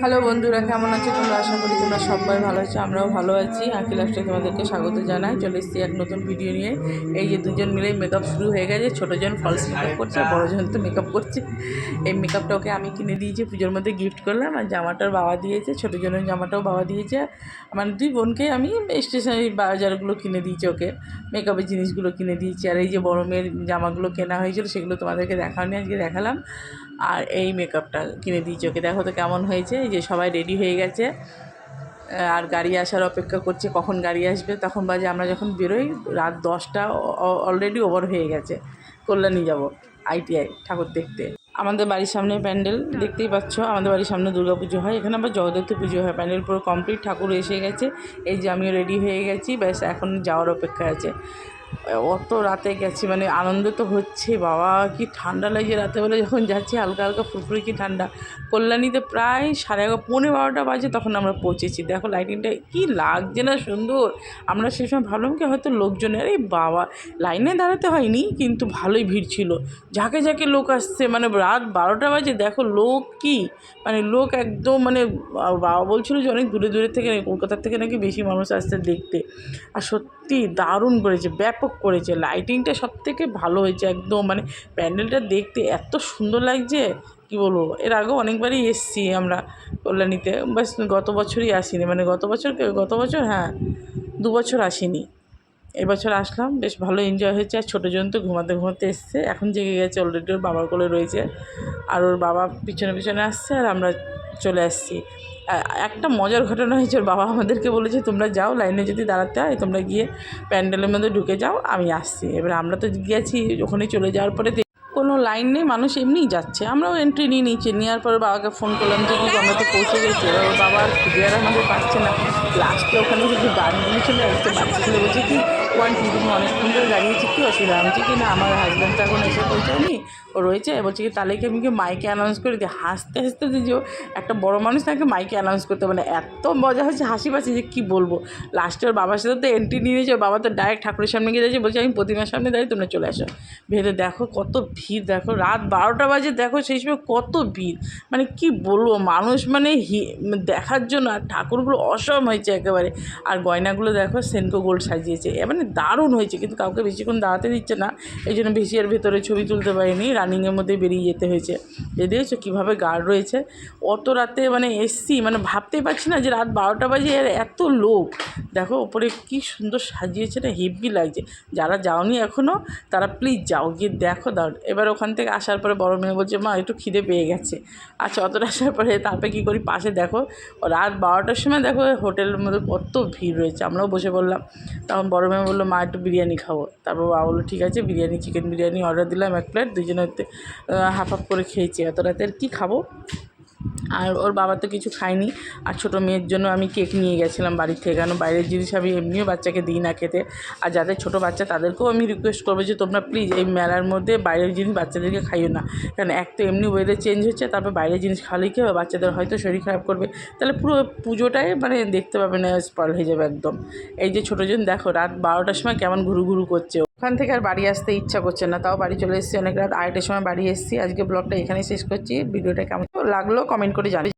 Hello বন্ধুরা কেমন আছো তোমরা? আশা করি তোমরা সবাই ভালো আছো আমরাও ভালো আছি। আঁকি লাস্টে তোমাদেরকে স্বাগত জানাই। চলে এসেছি এক নতুন ভিডিও নিয়ে। এই যে দুজন মিলে মেকআপ শুরু হয়ে গেছে। ছোটোজন ফলস মেকআপ করছে বড়জন তো মেকআপ করছে। এই মেকআপটা ওকে আমি কিনে দিয়েছি পুজোর মধ্যে গিফট করলাম। আর জামাটার বাবা দিয়েছে ছোটোজনের জামাটাও বাবা দিয়েছে। মানে দুই বোনকে আমি স্টেশনারি বাজারগুলো কিনে দিয়েছি ওকে। মেকআপের জিনিসগুলো কিনে দিয়েছি। আর এই যে বড় মেয়ের জামাগুলো কেনা হয়েছিল সেগুলো তোমাদেরকে দেখাও দেখানো আজকে দেখালাম। আর এই মেকআপটা কিনে দিয়েছি ওকে দেখো তো কেমন হয়েছে, এই যে সবাই রেডি হয়ে গেছে। আর গাড়ি আসার অপেক্ষা করছে, কখন গাড়ি আসবে? তখন বাজে আমরা যখন বেরোই, রাত দশটা অলরেডি ওভার হয়ে গেছে। কল্যাণী যাব আইটিআই ঠাকুর দেখতে। আমাদের বাড়ির সামনে প্যান্ডেল, দেখতেই পাচ্ছ, আমাদের বাড়ির সামনে দুর্গা পুজো হয়। এখানে আবার জগদ্ধাত্রী পুজো হয়, প্যান্ডেল পুরো কমপ্লিট ঠাকুর এসে গেছে। এই যে আমিও রেডি হয়ে গেছি, ব্যাস এখন যাওয়ার অপেক্ষা আছে। অত রাতে গেছি মানে আনন্দ তো হচ্ছে বাবা, কি ঠান্ডা লাগছে। রাতেবেলা যখন যাচ্ছি, হালকা হালকা ফুরফুরি, কি ঠান্ডা। কল্যাণীতে প্রায় সাড়ে এগারো, পৌনে বারোটা বাজে তখন আমরা পৌঁছেছি। দেখো লাইটিংটা কি লাগছে না সুন্দর। আমরা সেই সময় ভাবলাম কি হয়তো লোকজনের আরে বাবা লাইনে দাঁড়াতে হয়নি? কিন্তু ভালোই ভিড় ছিল। ঝাঁকে ঝাঁকে লোক আসছে মানে রাত বারোটা বাজে, দেখো লোক কি? মানে লোক একদম মানে বাবা বলছিল যে অনেক দূরে দূরে থেকে, কলকাতার থেকে নাকি বেশি মানুষ আসছে দেখতে। আর সত্যি দারুণ করেছে, ব্যাপক করেছে। লাইটিংটা সব থেকে ভালো হয়েছে একদম। মানে প্যান্ডেলটা দেখতে এত সুন্দর লাগছে, কি বলব? এর আগেও অনেকবারই এসছি আমরা কল্যাণীতে। বাস গত বছরই আসিনি। মানে গত বছর গত বছর হ্যাঁ দু বছর আসিনি। এবছর আসলাম, বেশ ভালো এনজয় হয়েছে। আর ছোটো জন তো ঘুমাতে ঘুমাতে এসছে। এখন জেগে গেছে অলরেডি ওর বাবার কোলে রয়েছে। আর ওর বাবা পিছনে পিছনে আসছে আর আমরা চলে আসছি। একটা মজার ঘটনা হয়েছে, ওর বাবা আমাদেরকে বলেছে, তোমরা যাও, লাইনে যদি দাঁড়াতে হয়, তোমরা গিয়ে প্যান্ডেলের মধ্যে ঢুকে যাও, আমি আসছি। এবার আমরা তো গিয়েছি, ওখানে চলে যাওয়ার পরে কোনো লাইন নেই, মানুষ এমনিই যাচ্ছে। আমরাও এন্ট্রি নিয়ে নিচ্ছি নেওয়ার পরে বাবাকে ফোন করলাম যে আমরা তো পৌঁছে গেছি। এবার ওর বাবা খুঁজে আর আমাদের পাচ্ছে না। লাস্টে ওখানে কিছু গাড়িগুলি চলে আসছে বাচ্চা ছেলে বলছে কি ওয়ান টু তুমি অনেকক্ষণ ধরে দাঁড়িয়েছি কী অসুবিধা? আমি কি, না, আমার হাজব্যান্ড তো এখন এসে পৌঁছায়নি, ও রয়েছে। বলছে কি, তাহলে কি আমি কি মাইকে অ্যানাউন্স করে দিই? হাসতে হাসতে যে একটা বড় মানুষ তাকে মাইকে অ্যানাউন্স করতে মানে এত মজা হচ্ছে, হাসি পাচ্ছি যে কী বলব? লাস্টে ওর বাবার সাথে তো এন্ট্রি নিয়ে নিয়েছে, ওর বাবা তো ডাইরেক্ট ঠাকুরের সামনে গিয়ে যাচ্ছে বলছে, আমি প্রতিমার সামনে দাঁড়িয়ে তোমরা চলে আসো। ভেবে দেখো কত ভিড়, দেখো রাত বারোটা বাজে, দেখো সেই সময় কত ভিড়। মানে কি বলব, মানুষ মানে হি, দেখার জন্য আর ঠাকুরগুলো অসম হয়েছে একেবারে। আর গয়নাগুলো দেখো সেনকো গোল্ড সাজিয়েছে। এ মানে দারুণ হয়েছে, কিন্তু কাউকে বেশিক্ষণ দাঁড়াতে দিচ্ছে না। এই জন্য বেশি আর ভেতরে ছবি তুলতে পারিনি রানিংয়ের মধ্যে বেরিয়ে যেতে হয়েছে। এ দেখেছ কীভাবে গার্ড রয়েছে? অত রাতে মানে এসছি মানে ভাবতেই পারছি না যে রাত বারোটা বাজে এর এত লোক। দেখো, ওপরে কি সুন্দর সাজিয়েছে না হেভি লাগছে। যারা যাওনি এখনও তারা প্লিজ যাও, গিয়ে দেখো দাও। এবার ওখান থেকে আসার পরে বড় মেয়ে বলছে, মা, একটু খিদে পেয়ে গেছে। আচ্ছা অতটা আসার পরে তারপরে কী করি? পাশে দেখো, রাত বারোটার সময় দেখো হোটেলের মধ্যে কত ভিড় রয়েছে। আমরাও বসে বললাম তখন বড় মেয়ে বলল, মা, একটু বিরিয়ানি খাব তারপর বাবা বলল, ঠিক আছে, বিরিয়ানি চিকেন বিরিয়ানি অর্ডার দিলাম এক প্লেট দুজনে হাফ হাফ করে খেয়েছি, এত রাতের কী খাব? আর ওর বাবা তো কিছু খায়নি। আর ছোটো মেয়ের জন্য আমি কেক নিয়ে গেছিলাম বাড়ির থেকে। কারণ বাইরের জিনিস আমি এমনিও বাচ্চাকে দিই না খেতে। আর যাদের ছোটো বাচ্চা, তাদেরকেও আমি রিকোয়েস্ট করব যে তোমরা প্লিজ এই মেলার মধ্যে বাইরের জিনিস বাচ্চাদেরকে খাইও না। কারণ এক তো এমনি ওয়েদার চেঞ্জ হচ্ছে, তারপর বাইরের জিনিস খাওয়ালেই কী হবে বাচ্চাদের হয়তো শরীর খারাপ করবে। তাহলে পুরো পুজোটাই মানে দেখতে পাবে না স্পল হয়ে যাবে একদম। এই যে ছোটোজন দেখো রাত বারোটার সময় কেমন ঘুরু ঘুরু করছে ওখান থেকে আর বাড়ি আসতে ইচ্ছা করছে না, তাও বাড়ি চলে এসেছি অনেক রাত আড়াইটার সময় বাড়ি এসেছি, আজকে ব্লগটা এখানেই শেষ করছি, ভিডিওটা কেমন লাগল কমেন্ট করে জানি